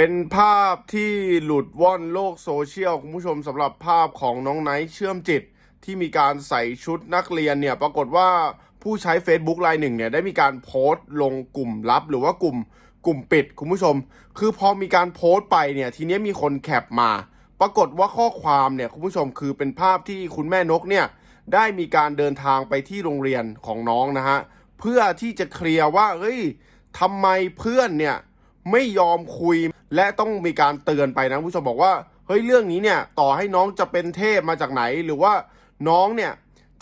เป็นภาพที่หลุดว่อนโลกโซเชียลคุณผู้ชมสำหรับภาพของน้องไนท์เชื่อมจิต ที่มีการใส่ชุดนักเรียนเนี่ยปรากฏว่าผู้ใช้ Facebook รายหนึ่งเนี่ยได้มีการโพสต์ลงกลุ่มลับ หรือว่ากลุ่มกลุ่มปิดคุณผู้ชม คือพอมีการโพสต์ไปเนี่ยทีนี้มีคนแคปมา ปรากฏว่าข้อความเนี่ยคุณผู้ชมคือเป็นภาพที่คุณแม่นกเนี่ยได้มีการเดินทางไปที่โรงเรียนของน้องนะฮะเพื่อที่จะเคลียร์ว่าเฮ้ยทำไมเพื่อนเนี่ย ไม่ยอมคุย และต้องมีการเตือนไปนะผู้ชมบอกว่าเฮ้ยเรื่องนี้เนี่ยต่อให้น้องจะเป็นเทพมาจากไหน หรือว่าน้องเนี่ย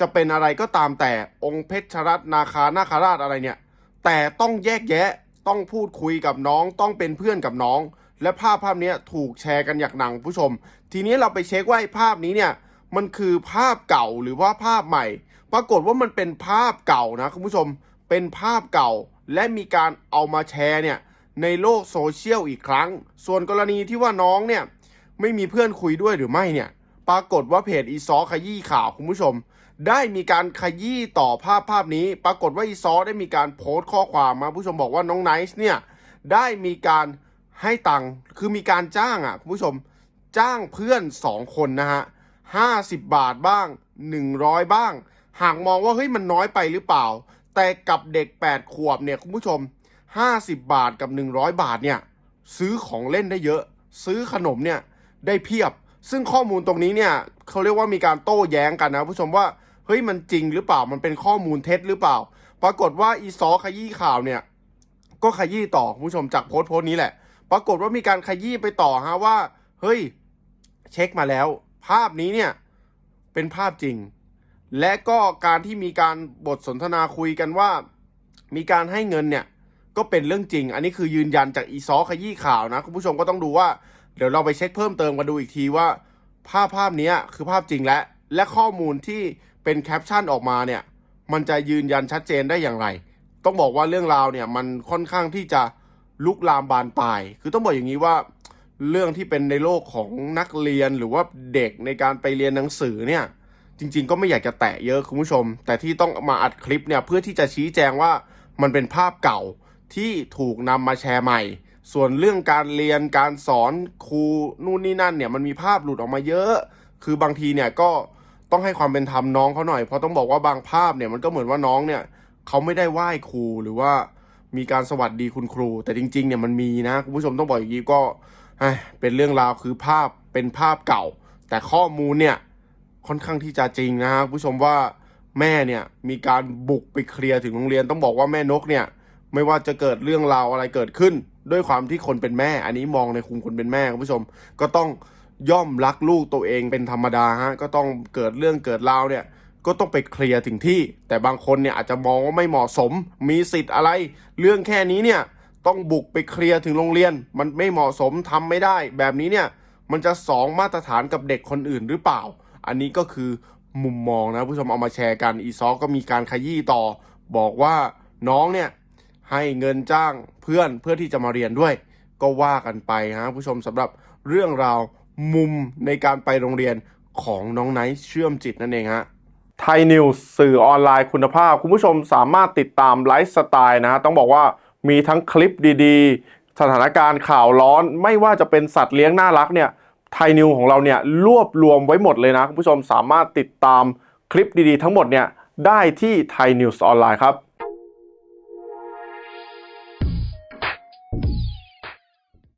จะเป็นอะไรก็ตามแต่องค์เพชรรัตนาคานาคาราชอะไรเนี่ย แต่ต้องแยกแยะต้องพูดคุยกับน้องต้องเป็นเพื่อนกับน้อง และภาพภาพนี้ถูกแชร์กันอย่างหนังผู้ชม ทีนี้เราไปเช็คว่าไอ้ภาพนี้เนี่ยมันคือภาพเก่าหรือว่าภาพใหม่ ปรากฏว่ามันเป็นภาพเก่านะคุณผู้ชมเป็นภาพเก่าและมีการเอามาแชร์เนี่ย ในโลกโซเชียลอีกครั้ง ส่วนกรณีที่ว่าน้องเนี่ยไม่มีเพื่อนคุยด้วยหรือไม่เนี่ย ปรากฏว่าเพจอีซอขยี้ข่าวคุณผู้ชม ได้มีการขยี้ต่อภาพภาพนี้ ปรากฏว่าอีซอได้มีการโพสต์ข้อความมาผู้ชมบอกว่าน้องไนซ์เนี่ยได้มีการให้ตังค์คือมีการจ้างอะคุณผู้ชมจ้างเพื่อนสองคนนะฮะห้าสิบบาทบ้าง 100 บ้าง หากมองว่าเฮ้ยมันน้อยไปหรือเปล่า แต่กับเด็ก 8 ขวบเนี่ยคุณผู้ชม 50 บาทกับ 100 บาทเนี่ยซื้อของเล่นได้เยอะ ซื้อขนมเนี่ยได้เพียบ ซึ่งข้อมูลตรงนี้เนี่ยเขาเรียกว่ามีการโต้แย้งกันนะผู้ชมว่าเฮ้ยมันจริงหรือเปล่ามันเป็นข้อมูลเท็จหรือเปล่า ปรากฏว่าอีซอขยี้ข่าวเนี่ยก็ขยี้ต่อผู้ชมจากโพสต์โพสต์นี้แหละ ปรากฏว่ามีการขยี้ไปต่อฮะว่า เฮ้ย เช็คมาแล้ว ภาพนี้เนี่ยเป็นภาพจริง และก็การที่มีการบทสนทนาคุยกันว่า มีการให้เงินเนี่ย ก็เป็นเรื่องจริง อันนี้คือยืนยันจากอีซอขยี้ข่าวนะ คุณผู้ชมก็ต้องดูว่า เดี๋ยวเราไปเช็คเพิ่มเติมกันดูอีกทีว่า ภาพภาพนี้คือภาพจริงและ และข้อมูลที่เป็นแคปชั่นออกมาเนี่ย มันจะยืนยันชัดเจนได้อย่างไร ต้องบอกว่าเรื่องราวเนี่ยมันค่อนข้างที่จะลุกลามบานปลาย คือต้องบอกอย่างนี้ว่า เรื่องที่เป็นในโลกของนักเรียนหรือว่าเด็กในการไปเรียนหนังสือเนี่ย จริง ๆ ก็ไม่อยากจะแตะเยอะคุณผู้ชม แต่ที่ต้องมาอัดคลิปเนี่ยเพื่อที่จะชี้แจงว่ามันเป็นภาพเก่า ที่ถูกนำมาแชร์ใหม่ ส่วนเรื่องการเรียนการสอนครูนู่นนี่นั่นเนี่ยมันมีภาพหลุดออกมาเยอะ คือบางทีเนี่ยก็ต้องให้ความเป็นธรรมน้องเขาหน่อย เพราะต้องบอกว่าบางภาพเนี่ยมันก็เหมือนว่าน้องเนี่ยเขาไม่ได้ไหว้ครูหรือว่ามีการสวัสดีคุณครู แต่จริงๆเนี่ยมันมีนะคุณผู้ชมต้องบอกอย่างนี้ก็เอ้ยเป็นเรื่องราวคือภาพเป็นภาพเก่า แต่ข้อมูลเนี่ยค่อนข้างที่จะจริงนะครับผู้ชมว่าแม่เนี่ยมีการบุกไปเคลียร์ถึงโรงเรียนต้องบอกว่าแม่นกเนี่ย ไม่ว่าจะเกิดเรื่องราวอะไรเกิดขึ้น ด้วยความที่คนเป็นแม่ อันนี้มองในคุมคนเป็นแม่คุณผู้ชม ก็ต้องย่อมรักลูกตัวเองเป็นธรรมดาฮะก็ต้องเกิดเรื่องเกิดราวเนี่ยก็ต้องไปเคลียร์ถึงที่ แต่บางคนเนี่ยอาจจะมองว่าไม่เหมาะสม มีสิทธิ์อะไร เรื่องแค่นี้เนี่ยต้องบุกไปเคลียร์ถึงโรงเรียน มันไม่เหมาะสมทำไม่ได้ แบบนี้เนี่ยมันจะสองมาตรฐานกับเด็กคนอื่นหรือเปล่า อันนี้ก็คือมุมมองนะผู้ชมเอามาแชร์กันอีซอก็มีการขยี้ต่อ บอกว่าน้องเนี่ย ให้เงินจ้างเพื่อนเพื่อที่จะมาเรียนด้วย ก็ว่ากันไปฮะผู้ชมสำหรับเรื่องราวมุมในการไปโรงเรียนของน้องไนท์เชื่อมจิตนั่นเองฮะไทยนิวส์สื่อออนไลน์คุณภาพ คุณผู้ชมสามารถติดตามไลฟ์สไตล์นะฮะต้องบอกว่ามีทั้งคลิปดีๆ สถานการณ์ข่าวร้อน ไม่ว่าจะเป็นสัตว์เลี้ยงน่ารักเนี่ยไทยนิวของเราเนี่ยรวบรวมไว้หมดเลยนะ คุณผู้ชมสามารถติดตามคลิปดีๆ ทั้งหมดเนี่ยได้ที่ไทยนิวส์ออนไลน์ครับ